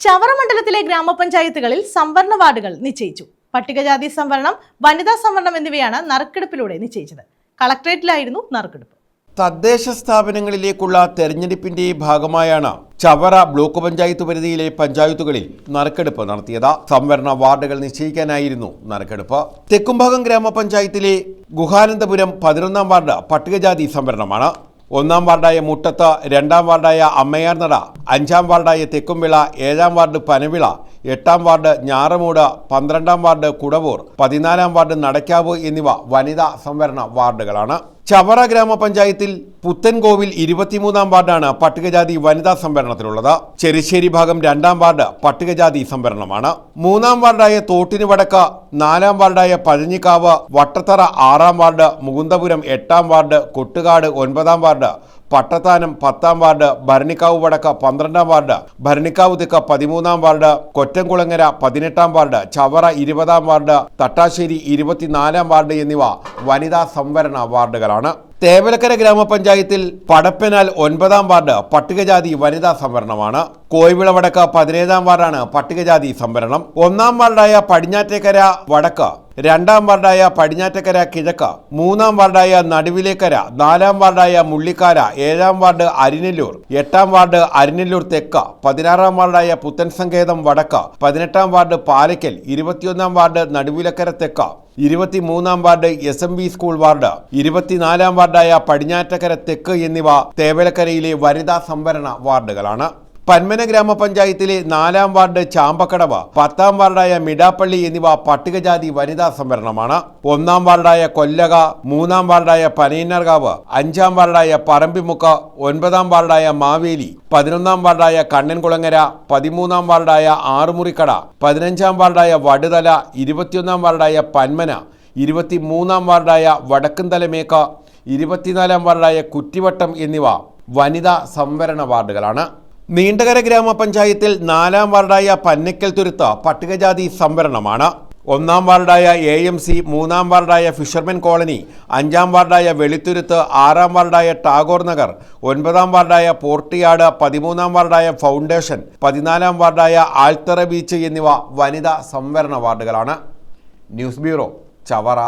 ചവറ മണ്ഡലത്തിലെ ഗ്രാമപഞ്ചായത്തുകളിൽ സംവരണ വാർഡുകൾ നിശ്ചയിച്ചു. പട്ടികജാതി സംവരണം വനിതാ സംവരണം എന്നിവയാണ് നറുക്കെടുപ്പിലൂടെ നിശ്ചയിച്ചത്. കളക്ടറേറ്റിലായിരുന്നു നറുക്കെടുപ്പ്. തദ്ദേശ സ്ഥാപനങ്ങളിലേക്കുള്ള തെരഞ്ഞെടുപ്പിന്റെ ഭാഗമായാണ് ചവറ ബ്ലോക്ക് പഞ്ചായത്ത് പരിധിയിലെ പഞ്ചായത്തുകളിൽ നറുക്കെടുപ്പ് നടത്തിയത്. സംവരണ വാർഡുകൾ നിശ്ചയിക്കാനായിരുന്നു നറുക്കെടുപ്പ്. തെക്കുംഭാഗം ഗ്രാമപഞ്ചായത്തിലെ ഗുഹാനന്ദപുരം പതിനൊന്നാം വാർഡ് പട്ടികജാതി സംവരണമാണ്. ഒന്നാം വാർഡായ മുട്ടത്ത് രണ്ടാം വാർഡായ അമ്മയാർനട അഞ്ചാം വാർഡായ തെക്കുംവിള ഏഴാം വാർഡ് പനവിള എട്ടാം വാർഡ് ഞാറമൂട് പന്ത്രണ്ടാം വാർഡ് കുടവൂർ പതിനാലാം വാർഡ് നടക്കാവ് എന്നിവ വനിതാ സംവരണ വാർഡുകളാണ്. ചവറ ഗ്രാമപഞ്ചായത്തിൽ പുത്തൻകോവിൽ ഇരുപത്തിമൂന്നാം വാർഡാണ് പട്ടികജാതി വനിതാ സംവരണത്തിലുള്ളത്. ചെറിശ്ശേരി ഭാഗം രണ്ടാം വാർഡ് പട്ടികജാതി സംവരണമാണ്. മൂന്നാം വാർഡായ തോട്ടിന് വടക്ക് നാലാം വാർഡായ പഴഞ്ഞിക്കാവ് വട്ടത്തറ ആറാം വാർഡ് മുകുന്ദപുരം എട്ടാം വാർഡ് കൊട്ടുകാട് ഒൻപതാം വാർഡ് പട്ടത്താനം പത്താം വാർഡ് ഭരണിക്കാവ് വടക്ക് പന്ത്രണ്ടാം വാർഡ് ഭരണിക്കാവ് തെക്ക് പതിമൂന്നാം വാർഡ് കൊറ്റംകുളങ്ങര പതിനെട്ടാം വാർഡ് ചവറ ഇരുപതാം വാർഡ് തട്ടാശ്ശേരി ഇരുപത്തിനാലാം വാർഡ് എന്നിവ വനിതാ സംവരണ വാർഡുകളാണ്. തേവലക്കര ഗ്രാമപഞ്ചായത്തിൽ പടപ്പനാൽ ഒൻപതാം വാർഡ് പട്ടികജാതി വനിതാ സംവരണമാണ്. കോയിവിള വടക്ക് പതിനേഴാം വാർഡാണ് പട്ടികജാതി സംവരണം. ഒന്നാം വാർഡായ പടിഞ്ഞാറ്റേക്കര വടക്ക് രണ്ടാം വാർഡായ പടിഞ്ഞാറ്റക്കര കിഴക്ക് മൂന്നാം വാർഡായ നടുവിലേക്കര നാലാം വാർഡായ മുള്ളിക്കാര ഏഴാം വാർഡ് അരിനെല്ലൂർ എട്ടാം വാർഡ് അരിനെല്ലൂർ തെക്ക പതിനാറാം വാർഡായ പുത്തൻ സങ്കേതം വടക്ക പതിനെട്ടാം വാർഡ് പാലയ്ക്കൽ ഇരുപത്തിയൊന്നാം വാർഡ് നടുവിലക്കര തെക്ക് ഇരുപത്തിമൂന്നാം ward S M B school ward ഇരുപത്തിനാലാം വാർഡായ പടിഞ്ഞാറ്റക്കര തെക്ക് എന്നിവ തേവലക്കരയിലെ വനിതാ സംവരണ വാർഡുകളാണ്. പന്മന ഗ്രാമപഞ്ചായത്തിലെ നാലാം വാർഡ് ചാമ്പക്കടവ പത്താം വാർഡായ മിടാപ്പള്ളി എന്നിവ പട്ടികജാതി വനിതാ സംവരണമാണ്. ഒന്നാം വാർഡായ കൊല്ലക മൂന്നാം വാർഡായ പനയന്നർകാവ് അഞ്ചാം വാർഡായ പറമ്പിമുക്ക ഒൻപതാം വാർഡായ മാവേലി പതിനൊന്നാം വാർഡായ കണ്ണൻകുളങ്ങര പതിമൂന്നാം വാർഡായ ആറുമുറിക്കട പതിനഞ്ചാം വാർഡായ വടുതല ഇരുപത്തിയൊന്നാം വാർഡായ പന്മന ഇരുപത്തിമൂന്നാം വാർഡായ വടക്കുംതലമേക്ക ഇരുപത്തിനാലാം വാർഡായ കുറ്റിവട്ടം എന്നിവ വനിതാ സംവരണ വാർഡുകളാണ്. നീണ്ടകര ഗ്രാമപഞ്ചായത്തിൽ നാലാം വാർഡായ പന്നിക്കൽ തുരുത്ത് പട്ടികജാതി സംവരണമാണ്. ഒന്നാം വാർഡായ എ എം സി മൂന്നാം വാർഡായ ഫിഷർമെൻ കോളനി അഞ്ചാം വാർഡായ വെളിത്തുരുത്ത് ആറാം വാർഡായ ടാഗോർ നഗർ ഒൻപതാം വാർഡായ പോർട്ടിയാട് പതിമൂന്നാം വാർഡായ ഫൗണ്ടേഷൻ പതിനാലാം വാർഡായ ആൽത്തറ ബീച്ച് എന്നിവ വനിതാ സംവരണ വാർഡുകളാണ്. News bureau Chavara.